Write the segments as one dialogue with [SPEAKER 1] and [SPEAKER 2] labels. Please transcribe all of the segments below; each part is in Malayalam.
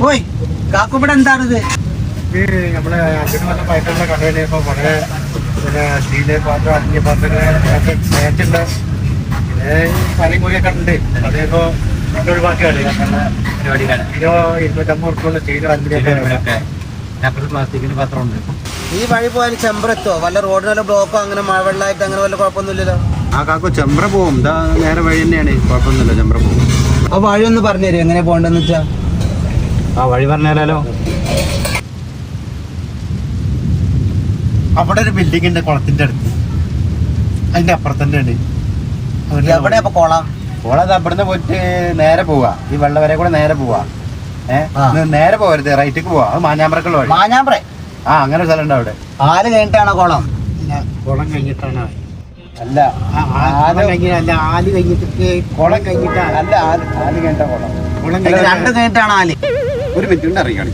[SPEAKER 1] പോയി. കാക്കുപട എന്താണിത്?
[SPEAKER 2] ഇത് വളരെ പിന്നെ സ്റ്റീൽ പാത്രം പിന്നെ കൂടിയൊക്കെ ഒഴിവാക്കിയാണ് കിലോ ഇരുന്നൂറ്റമ്പത്
[SPEAKER 3] സ്റ്റീൽ പാത്രമുണ്ട്
[SPEAKER 1] ഈ വഴി പോയാൽ ചെമ്പറത്തോ വല്ല റോഡ് വല്ല ബ്ലോക്കോ അങ്ങനെ മഴവെള്ളമായിട്ട് അങ്ങനെ വല്ല കുഴപ്പമൊന്നുമില്ലല്ലോ?
[SPEAKER 4] ആ കാക്കു ചെമ്പ്ര പോവും. നേരെ വഴി തന്നെയാണ്. കുഴപ്പമൊന്നുമില്ല ചെമ്പ്ര പോവും.
[SPEAKER 1] ആ വഴി ഒന്ന് പറഞ്ഞു തരും എങ്ങനെ പോകണ്ടെന്ന് വെച്ചാ?
[SPEAKER 3] ആ വഴി പറഞ്ഞാലോ
[SPEAKER 2] അവിടെ ഒരു ബിൽഡിംഗ് ഉണ്ട് കുളത്തിന്റെ അടുത്ത്. അതിന്റെ അപ്പുറത്ത് തന്നെയാണ്
[SPEAKER 1] എവിടെ അപ്പൊ കുളം?
[SPEAKER 4] ഓളത് അവിടുന്ന് പോയിട്ട് നേരെ പോവാ. ഈ വെള്ളം വരെ കൂടെ നേരെ പോവാ. ഏഹ് നേരെ പോവരുത് റൈറ്റിക്ക് പോവാ. അത് മാഞ്ഞാമ്പ്രക്കുള്ള വഴി.
[SPEAKER 1] മാഞ്ഞാമ്പ്ര?
[SPEAKER 4] ആ അങ്ങനെ ഒരു സ്ഥലം ഉണ്ട് അവിടെ.
[SPEAKER 1] ആൽ കഴിഞ്ഞിട്ടാണോ കോളം?
[SPEAKER 2] കുളം കഴിഞ്ഞിട്ടാണ്
[SPEAKER 4] അല്ല
[SPEAKER 2] ആൽ കഴിഞ്ഞല്ല ആൽ കഴിഞ്ഞിട്ട് കുളം കഴിഞ്ഞിട്ടാണ്
[SPEAKER 4] അല്ല ആൽ ആൽ കഴിഞ്ഞിട്ടാ കുളം?
[SPEAKER 2] കുളം
[SPEAKER 1] രണ്ട് കഴിഞ്ഞിട്ടാണ് ആൽ.
[SPEAKER 4] ഒരു മിനിറ്റ് കൊണ്ട് അറിയിക്കാണ്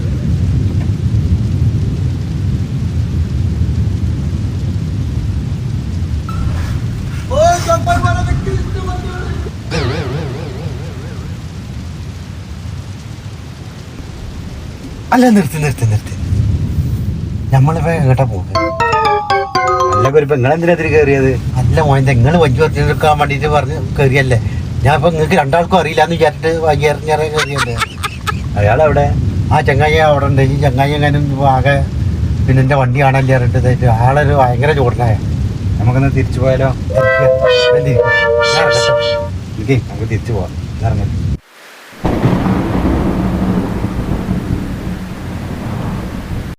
[SPEAKER 2] അല്ല നിർത്തി നിർത്തി നിർത്തി. നമ്മളിപ്പോ എങ്ങോട്ടാ പോകുന്നത്
[SPEAKER 4] അല്ല നിങ്ങൾ എന്തിനാ ഇതിൽ കയറിയത്
[SPEAKER 2] അല്ല മോനെ നിങ്ങൾ വഞ്ചി പറിച്ചെടുക്കാൻ വേണ്ടിട്ട് പറഞ്ഞ് കയറിയല്ലേ ഞാൻ ഇപ്പൊ നിങ്ങൾക്ക് രണ്ടാൾക്കും അറിയില്ല എന്ന് വിചാരിച്ചിട്ട് വൈകി ഇറങ്ങിയ കയറിയല്ലേ
[SPEAKER 4] അയാൾ അവിടെ
[SPEAKER 2] ആ ചങ്ങായി അവിടെ ഉണ്ട് ഈ ചങ്ങായി എങ്ങാനും ആകെ പിന്നെ എന്റെ വണ്ടി കാണാല്ലേ പറഞ്ഞിട്ട് ആളൊരു ഭയങ്കര ചോടനായ
[SPEAKER 4] നമുക്കൊന്ന് തിരിച്ചു പോയാലോ എനിക്ക് നമുക്ക് തിരിച്ചു പോവാം ഇറങ്ങി